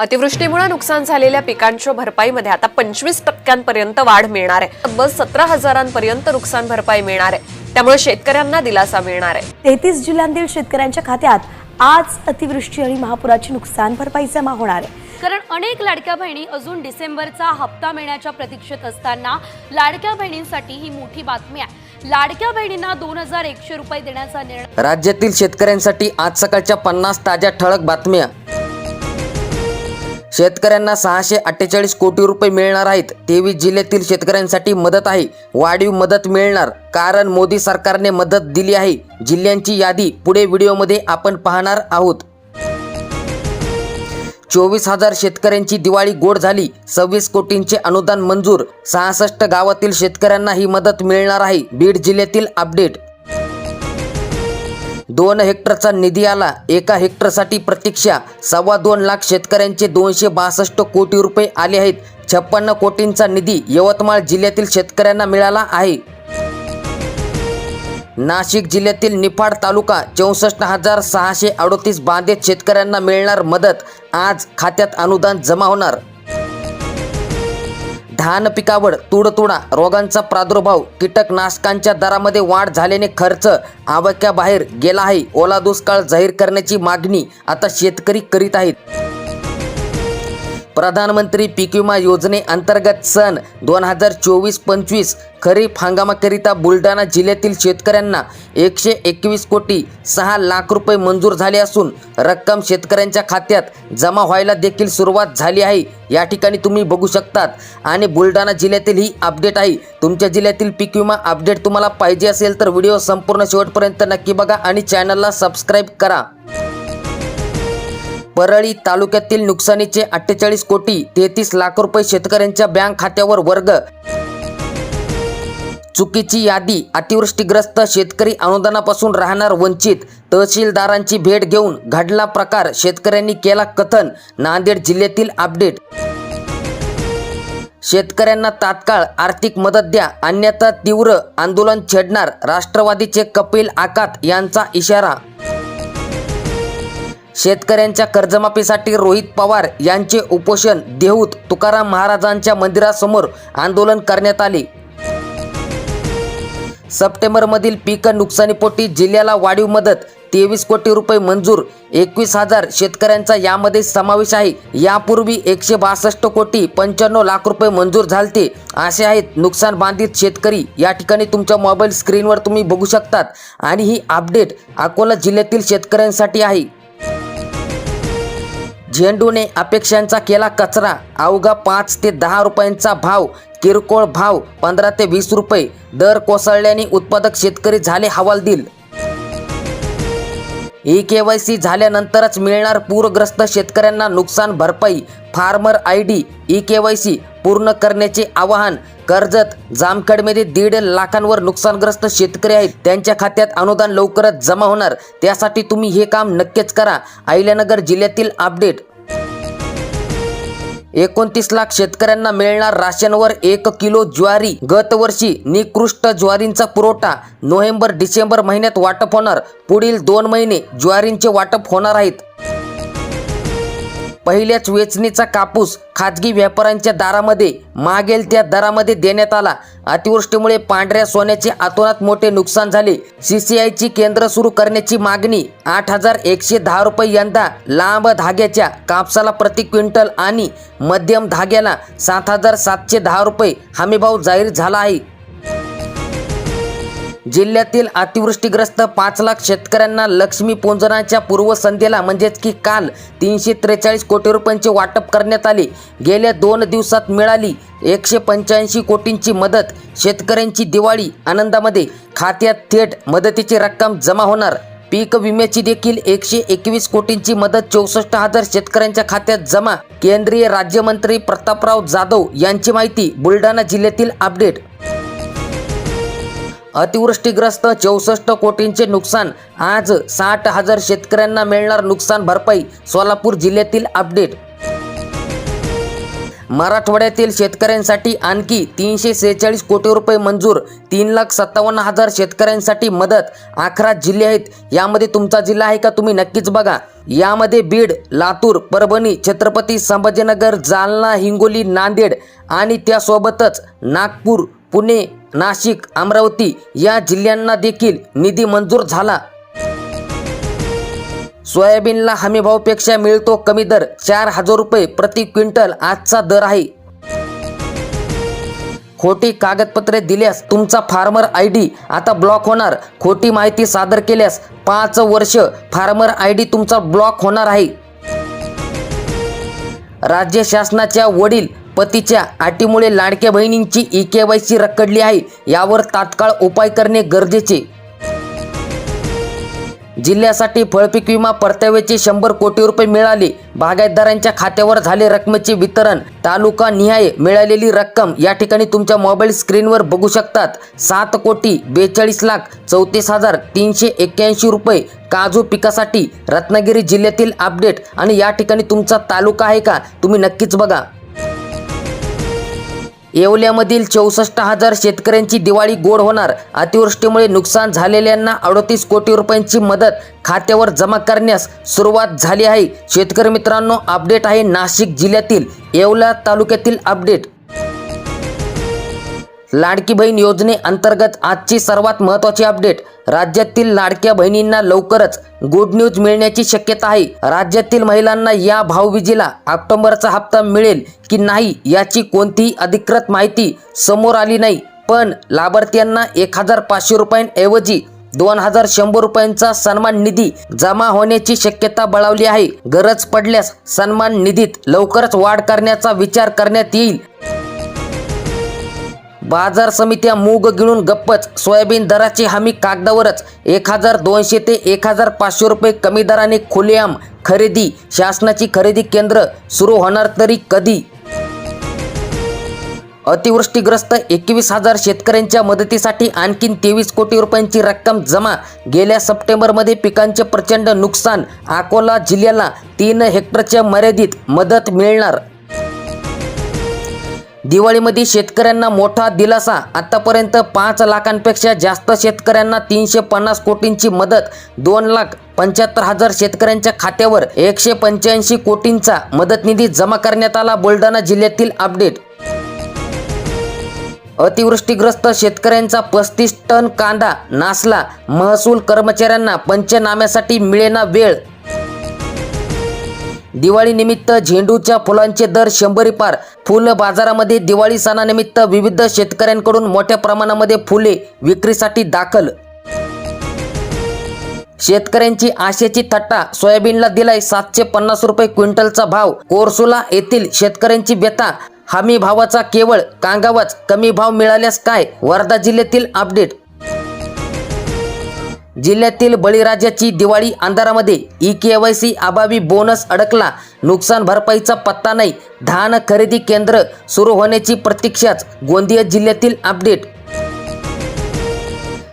अतिवृष्टीमुळे नुकसान झालेल्या पिकांच्या भरपाईमध्ये आता पंचवीस टक्क्यांपर्यंत वाढ मिळणार आहे. तब्बल सतरा हजारांपर्यंत नुकसान भरपाई मिळणार आहे. त्यामुळे शेतकऱ्यांना दिलासा मिळणार आहे. तेहतीस जिल्ह्यांतील शेतकऱ्यांच्या खात्यात आज अतिवृष्टी आणि महापुराची नुकसान भरपाई जमा होणार आहे. कारण अनेक लाडक्या बहिणी अजून डिसेंबरचा हप्ता मिळण्याच्या प्रतीक्षेत असताना लाडक्या बहिणींसाठी ही मोठी बातमी आहे. लाडक्या बहिणींना दोन हजार एकशे रुपये देण्याचा निर्णय राज्यातील शेतकऱ्यांसाठी आज सकाळच्या पन्नास ताज्या ठळक बातम्या. शेतकऱ्यांना सहाशे अठ्ठेचाळीस कोटी रुपये मिळणार आहेत. तेवीस जिल्ह्यातील शेतकऱ्यांसाठी मदत आहे. वाढीव मदत मिळणार. कारण मोदी सरकारने मदत दिली आहे. जिल्ह्यांची यादी पुढे व्हिडिओमध्ये आपण पाहणार आहोत. चोवीस हजार शेतकऱ्यांची दिवाळी गोड झाली. सव्वीस कोटींचे अनुदान मंजूर. सहासष्ट गावातील शेतकऱ्यांना ही मदत मिळणार आहे. बीड जिल्ह्यातील अपडेट. दोन हेक्टरचा निधी आला. एका हेक्टरसाठी प्रतीक्षा सव्वा दोन लाख शेतकऱ्यांचे दोनशे बासष्ट कोटी रुपये आले आहेत. छप्पन्न कोटींचा निधी यवतमाळ जिल्ह्यातील शेतकऱ्यांना मिळाला आहे. नाशिक जिल्ह्यातील निफाड तालुका चौसष्ट हजार सहाशे अडोतीस बाधित शेतकऱ्यांना मिळणार मदत. आज खात्यात अनुदान जमा होणार. धान पिकावर तुडतुडा रोगांचा प्रादुर्भाव कीटकनाशकांच्या दरामध्ये वाढ झाल्याने खर्च आवाक्याबाहेर गेला आहे. ओला दुष्काळ जाहीर करण्याची मागणी आता शेतकरी करीत आहेत. प्रधानमंत्री पीक विमा योजनेअंतर्गत सन दोन हजार चोवीस पंचवीस खरीप हंगामाकरिता बुलढाणा जिल्ह्यातील शेतकऱ्यांना एकशे एकवीस कोटी सहा लाख रुपये मंजूर झाले असून रक्कम शेतकऱ्यांच्या खात्यात जमा व्हायला देखील सुरुवात झाली आहे. या ठिकाणी तुम्ही बघू शकतात. आणि बुलढाणा जिल्ह्यातील ही अपडेट आहे. तुमच्या जिल्ह्यातील पीक विमा अपडेट तुम्हाला पाहिजे असेल तर व्हिडिओ संपूर्ण शेवटपर्यंत नक्की बघा आणि चॅनलला सबस्क्राईब करा. परळी तालुक्यातील नुकसानीचे अठ्ठेचाळीस कोटी तेहतीस लाख रुपये शेतकऱ्यांच्या बँक खात्यावर वर्ग. चुकीची यादी अतिवृष्टीग्रस्त शेतकरी अनुदानापासून राहणार वंचित. तहसीलदारांची भेट घेऊन घडला प्रकार शेतकऱ्यांनी केला कथन नांदेड जिल्ह्यातील अपडेट. शेतकऱ्यांना तात्काळ आर्थिक मदत द्या अन्यथा तीव्र आंदोलन छेडणार राष्ट्रवादीचे कपिल आकात यांचा इशारा. शेतकऱ्यांच्या कर्जमाफीसाठी रोहित पवार यांचे उपोषण देहूत तुकाराम महाराजांच्या मंदिरासमोर आंदोलन करण्यात आले. सप्टेंबरमधील पीक नुकसानीपोटी जिल्ह्याला वाढीव मदत तेवीस कोटी रुपये मंजूर एकवीस हजार शेतकऱ्यांचा यामध्ये समावेश आहे. यापूर्वी एकशे बासष्ट कोटी पंच्याण्णव लाख रुपये मंजूर झालते. असे आहेत नुकसान बांधित शेतकरी. या ठिकाणी तुमच्या मोबाईल स्क्रीनवर तुम्ही बघू शकतात. आणि ही अपडेट अकोला जिल्ह्यातील शेतकऱ्यांसाठी आहे. झेंडूने अपेक्षांचा केला कचरा. अवघा पाच ते दहा रुपयांचा भाव किरकोळ भाव पंधरा ते वीस रुपये. दर कोसळल्याने उत्पादक शेतकरी झाले हवालदिल. ई के वाय सी झाल्यानंतरच मिळणार पूरग्रस्त शेतकऱ्यांना नुकसान भरपाई. Farmer I D E K Y C पूर्ण करण्याचे आवाहन कर्जत जामखेडमध्ये दीड लाखांवर नुकसानग्रस्त शेतकरी आहेत. त्यांच्या खात्यात अनुदान लवकरच जमा होणार. त्यासाठी तुम्ही हे काम नक्कीच करा. अहिल्यानगर जिल्ह्यातील अपडेट. एकोणतीस लाख शेतकऱ्यांना मिळणार राशनवर एक किलो ज्वारी. गतवर्षी निकृष्ट ज्वारींचा पुरवठा. नोव्हेंबर डिसेंबर महिन्यात वाटप होणार. पुढील दोन महिने ज्वारींचे वाटप होणार आहेत. पहिल्याच वेचणीचा कापूस खाजगी व्यापाऱ्यांच्या दारामध्ये मागेल त्या दरामध्ये देण्यात आला. अतिवृष्टीमुळे पांढऱ्या सोन्याचे आतोनात मोठे नुकसान झाले. सीसीआयची केंद्र सुरू करण्याची मागणी आठ हजार एकशे दहा रुपये यंदा लांब धाग्याच्या कापसाला प्रति क्विंटल आणि मध्यम धाग्याला सात हजार सातशे दहा रुपये हमीभाव जाहीर झाला आहे. जिल्ह्यातील अतिवृष्टीग्रस्त पाच लाख शेतकऱ्यांना लक्ष्मी पूजनाच्या पूर्वसंध्येला म्हणजेच की काल तीनशे त्रेचाळीस कोटी रुपयांचे वाटप करण्यात आले. गेल्या दोन दिवसात मिळाली एकशे पंच्याऐंशी कोटींची मदत. शेतकऱ्यांची दिवाळी आनंदामध्ये. खात्यात थेट मदतीची रक्कम जमा होणार. पीक विम्याची देखील एकशे एकवीस कोटींची मदत चौसष्ट हजार शेतकऱ्यांच्या खात्यात जमा. केंद्रीय राज्यमंत्री प्रतापराव जाधव यांची माहिती बुलढाणा जिल्ह्यातील अपडेट अतिवृष्टीग्रस्त चौसष्ट कोटींचे नुकसान. आज साठ हजार शेतकऱ्यांना मिळणार नुकसान भरपाई सोलापूर जिल्ह्यातील अपडेट. मराठवाड्यातील शेतकऱ्यांसाठी आणखी तीनशे सेहेचाळीस कोटी रुपये मंजूर तीन लाख सत्तावन्न हजार शेतकऱ्यांसाठी मदत. अकरा जिल्हे आहेत. यामध्ये तुमचा जिल्हा आहे का तुम्ही नक्कीच बघा. यामध्ये बीड लातूर परभणी छत्रपती संभाजीनगर जालना हिंगोली नांदेड आणि त्यासोबतच नागपूर पुणे नाशिक अमरावती या जिल्ह्यांना देखील निधी मंजूर झाला. सोयाबीनला हमीभावपेक्षा मिळतो कमी दर चार हजार रुपये प्रति क्विंटल आजचा दर आहे. खोटी कागदपत्रे दिल्यास तुमचा फार्मर आय डी आता ब्लॉक होणार. खोटी माहिती सादर केल्यास पाच वर्ष फार्मर आय डी तुमचा ब्लॉक होणार आहे. राज्य शासनाच्या वडील पतीच्या अटीमुळे लाडक्या बहिणींची ई के वाय सी रखडली आहे. यावर तात्काळ उपाय करणे गरजेचे. जिल्ह्यासाठी फळपीक विमा परताव्याचे शंभर कोटी रुपये मिळाले. बागायतदारांच्या खात्यावर झाले रकमेचे वितरण. तालुका निहाय मिळालेली रक्कम या ठिकाणी तुमच्या मोबाईल स्क्रीनवर बघू शकतात. सात कोटी बेचाळीस लाख चौतीस हजार तीनशे एक्क्याऐंशी रुपये काजू पिकासाठी रत्नागिरी जिल्ह्यातील अपडेट. आणि या ठिकाणी तुमचा तालुका आहे का? तुम्ही नक्कीच बघा. येवल्यामधील चौसष्ट हजार शेतकऱ्यांची दिवाळी गोड होणार. अतिवृष्टीमुळे नुकसान झालेल्यांना अडतीस कोटी रुपयांची मदत खात्यावर जमा करण्यास सुरुवात झाली आहे. शेतकरी मित्रांनो अपडेट आहे नाशिक जिल्ह्यातील येवला तालुक्यातील अपडेट. लाडकी बहीण योजनेअंतर्गत आजची सर्वात महत्त्वाची अपडेट. राज्यातील लाडक्या बहिणींना लवकरच गुड न्यूज मिळण्याची शक्यता आहे. राज्यातील महिलांना या भाऊबीजेला ऑक्टोबरचा हप्ता मिळेल की नाही याची कोणतीही अधिकृत माहिती समोर आली नाही. पण लाभार्थ्यांना एक हजार पाचशे रुपयांऐवजी दोन हजार शंभर रुपयांचा सन्मान निधी जमा होण्याची शक्यता बळावली आहे. गरज पडल्यास सन्मान निधीत लवकरच वाढ करण्याचा विचार करण्यात येईल. बाजार समित्या मूग गिळून गप्पच. सोयाबीन दराची हमी कागदावरच. एक हजार दोनशे ते एक हजार पाचशे रुपये कमी दराने खुलेआम खरेदी. शासनाची खरेदी केंद्र सुरू होणार तरी कधी? अतिवृष्टीग्रस्त एकवीस हजार शेतकऱ्यांच्या मदतीसाठी आणखीन तेवीस कोटी रुपयांची रक्कम जमा. गेल्या सप्टेंबरमध्ये पिकांचे प्रचंड नुकसान. अकोला जिल्ह्याला तीन हेक्टरच्या मर्यादित मदत मिळणार. दिवाळीमध्ये शेतकऱ्यांना मोठा दिलासा. आतापर्यंत पाच लाखांपेक्षा जास्त शेतकऱ्यांना तीनशे पन्नास कोटींची मदत दोन लाख पंच्याहत्तर हजार शेतकऱ्यांच्या खात्यावर एकशे पंच्याऐंशी कोटींचा मदत निधी जमा करण्यात आला बुलढाणा जिल्ह्यातील अपडेट. अतिवृष्टीग्रस्त शेतकऱ्यांचा पस्तीस टन कांदा नासला महसूल कर्मचाऱ्यांना पंचनाम्यासाठी मिळेना वेळ दिवाळीनिमित्त झेंडूच्या फुलांचे दर शंभरी पार. फुल बाजारामध्ये दिवाळी सणानिमित्त विविध शेतकऱ्यांकडून मोठ्या प्रमाणामध्ये फुले विक्रीसाठी दाखल. शेतकऱ्यांची आशेची थट्टा सोयाबीनला दिलाय सातशे पन्नास रुपये क्विंटलचा भाव. कोरसुला येथील शेतकऱ्यांची व्यथा. हमी भावाचा केवळ कांगावाच कमी भाव मिळाल्यास काय? वर्धा जिल्ह्यातील अपडेट. जिल्ह्यातील बळीराजाची दिवाळी अंधारामध्ये ई के वाय सी अभावी बोनस अडकला. नुकसान भरपाईचा पत्ता नाही. धान खरेदी केंद्र सुरू होण्याची प्रतीक्षाच गोंदिया जिल्ह्यातील अपडेट.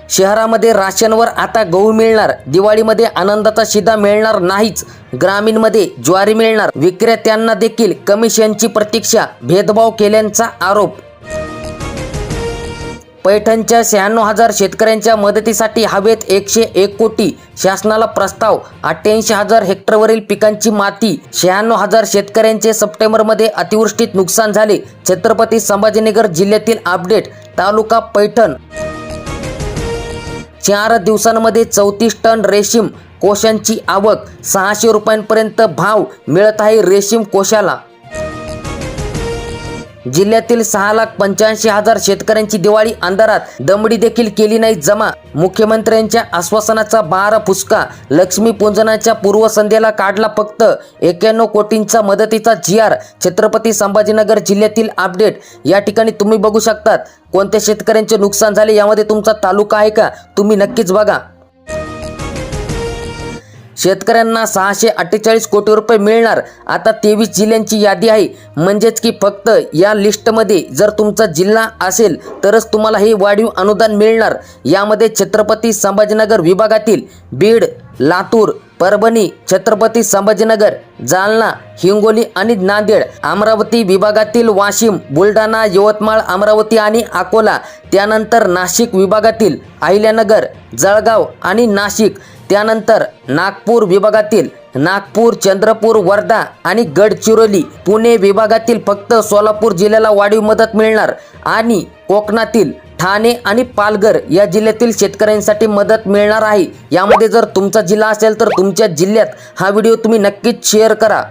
शहरामध्ये राशनवर आता गहू मिळणार. दिवाळीमध्ये आनंदाचा शिदा मिळणार नाहीच. ग्रामीणमध्ये ज्वारी मिळणार. विक्रेत्यांना देखील कमिशनची प्रतीक्षा भेदभाव केल्याचा आरोप. पैठणच्या शहाण्णव हजार शेतकऱ्यांच्या मदतीसाठी हवेत एकशे एक कोटी शासनाला प्रस्ताव. अठ्ठ्याऐंशी हजार हेक्टरवरील पिकांची माती शहाण्णव हजार शेतकऱ्यांचे सप्टेंबरमध्ये अतिवृष्टीत नुकसान झाले. छत्रपती संभाजीनगर जिल्ह्यातील अपडेट तालुका पैठण. चार दिवसांमध्ये चौतीस टन रेशीम कोशांची आवक. सहाशे रुपयांपर्यंत भाव मिळत आहे रेशीम कोशाला. जिल्ह्यातील सहा लाख पंच्याऐंशी हजार शेतकऱ्यांची दिवाळी अंधारात दमडी देखील केली नाही जमा. मुख्यमंत्र्यांच्या आश्वासनाचा बारा फुसका. लक्ष्मी पूजनाच्या पूर्वसंध्येला काढला फक्त एक्याण्णव कोटींचा मदतीचा जी आर छत्रपती संभाजीनगर जिल्ह्यातील अपडेट. या ठिकाणी तुम्ही बघू शकतात कोणत्या शेतकऱ्यांचे नुकसान झाले यामध्ये तुमचा तालुका आहे का? तुम्ही नक्कीच बघा. शेतकऱ्यांना सहाशे अठ्ठेचाळीस कोटी रुपये मिळणार. आता तेवीस जिल्ह्यांची यादी आहे. म्हणजेच की फक्त या लिस्टमध्ये जर तुमचा जिल्हा असेल तरच तुम्हाला हे वाढीव अनुदान मिळणार. यामध्ये छत्रपती संभाजीनगर विभागातील बीड लातूर परभणी छत्रपती संभाजीनगर जालना हिंगोली आणि नांदेड अमरावती विभागातील वाशिम बुलढाणा यवतमाळ अमरावती आणि अकोला त्यानंतर नाशिक विभागातील अहिल्यानगर जळगाव आणि नाशिक. त्यानंतर नागपूर विभागातील नागपूर चंद्रपूर वर्धा आणि गडचिरोली पुणे विभागातील फक्त सोलापूर जिल्ह्याला वाढीव मदत मिळणार आणि कोकणातील ठाणे आणि पालघर या जिल्ह्यातील शेतकऱ्यांसाठी मदत मिळणार आहे. यामध्ये जर तुमचा जिल्हा असेल तर तुमच्या जिल्ह्यात हा व्हिडिओ तुम्ही नक्कीच शेअर करा.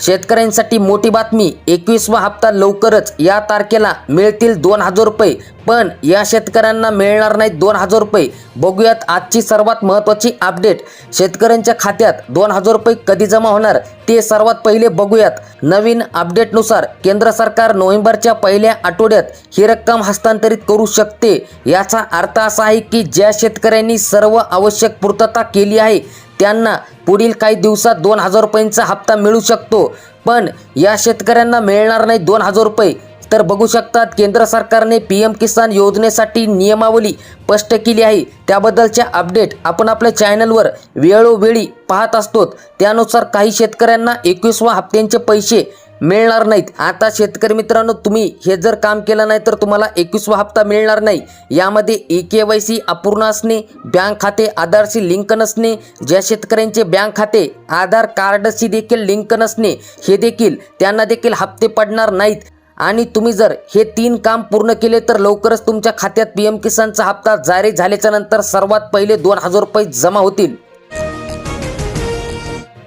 शेतकऱ्यांसाठी मोठी बातमी. एकवीसवा हप्ता लवकरच या तारखेला मिळतील दोन हजार रुपये. पण या शेतकऱ्यांना मिळणार नाहीत दोन हजार रुपये. बघूयात आजची सर्वात महत्त्वाची अपडेट. शेतकऱ्यांच्या खात्यात दोन हजार रुपये कधी जमा होणार ते सर्वात पहिले बघूयात. नवीन अपडेटनुसार केंद्र सरकार नोव्हेंबरच्या पहिल्या आठवड्यात ही रक्कम हस्तांतरित करू शकते. याचा अर्थ असा आहे की ज्या शेतकऱ्यांनी सर्व आवश्यक पूर्तता केली आहे त्यांना पुढील काही दिवसात दोन हजार रुपयांचा हप्ता मिळू शकतो. पण या शेतकऱ्यांना मिळणार नाही दोन हजार रुपये. तर बघू शकतात केंद्र सरकारने पी एम किसान योजनेसाठी नियमावली स्पष्ट केली आहे. त्याबद्दलच्या अपडेट आपण आपल्या चॅनलवर वेळोवेळी पाहत असतो. त्यानुसार काही शेतकऱ्यांना एकवीसवा हप्त्यांचे पैसे मिळणार नाहीत. आता शेतकरी मित्रांनो तुम्ही हे जर काम केलं नाही तर तुम्हाला एकवीसवा हप्ता मिळणार नाही. यामध्ये ए के वाय सी अपूर्ण असणे बँक खाते आधारशी लिंक नसणे ज्या शेतकऱ्यांचे बँक खाते आधार कार्डशी देखील लिंक नसणे हे देखील त्यांना देखील हप्ते पडणार नाहीत. आणि तुम्ही जर हे तीन काम पूर्ण केले तर लवकरच तुमच्या खात्यात पी एम किसानचा हप्ता जारी झाल्याच्यानंतर सर्वात पहिले दोन हजार रुपये जमा होतील.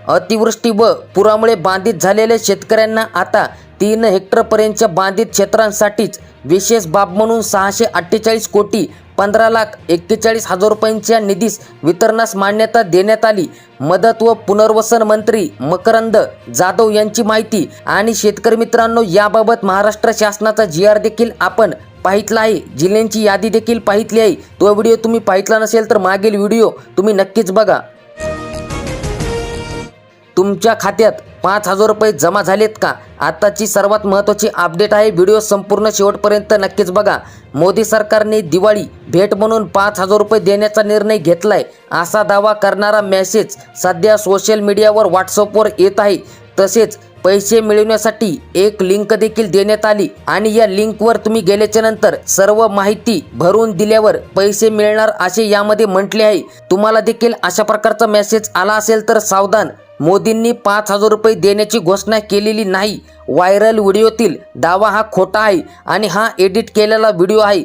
अतिवृष्टी व पुरामुळे बाधित झालेल्या शेतकऱ्यांना आता तीन हेक्टरपर्यंतच्या बाधित क्षेत्रांसाठीच विशेष बाब म्हणून सहाशे अठ्ठेचाळीस कोटी पंधरा लाख एक्केचाळीस हजार रुपयांच्या निधीस वितरणास मान्यता देण्यात आली. मदत व पुनर्वसन मंत्री मकरंद जाधव यांची माहिती आणि शेतकरी मित्रांनो याबाबत महाराष्ट्र शासनाचा जी आर देखील आपण पाहितला आहे. जिल्ह्यांची यादी देखील पाहितली आहे. तो व्हिडिओ तुम्ही पाहितला नसेल तर मागील व्हिडिओ तुम्ही नक्कीच बघा. तुमच्या खात्यात पाच हजार रुपये जमा झालेत का? आताची सर्वात महत्त्वाची अपडेट आहे. व्हिडिओ संपूर्ण शेवटपर्यंत नक्कीच बघा. मोदी सरकारने दिवाळी भेट म्हणून पाच हजार रुपये देण्याचा निर्णय घेतलाय. असा दावा करणारा मेसेज सध्या सोशल मीडियावर व्हॉट्सअपवर येत आहे. तसेच पैसे मिळवण्यासाठी एक लिंक देखील देण्यात आली आणि या लिंकवर तुम्ही गेल्याच्यानंतर सर्व माहिती भरून दिल्यावर पैसे मिळणार असे यामध्ये म्हटले आहे. तुम्हाला देखील अशा प्रकारचा मेसेज आला असेल तर सावधान मोदींनी पाच हजार रुपये देण्याची घोषणा केलेली नाही. व्हायरल व्हिडिओतील दावा हा खोटा आहे आणि हा एडिट केलेला व्हिडिओ आहे.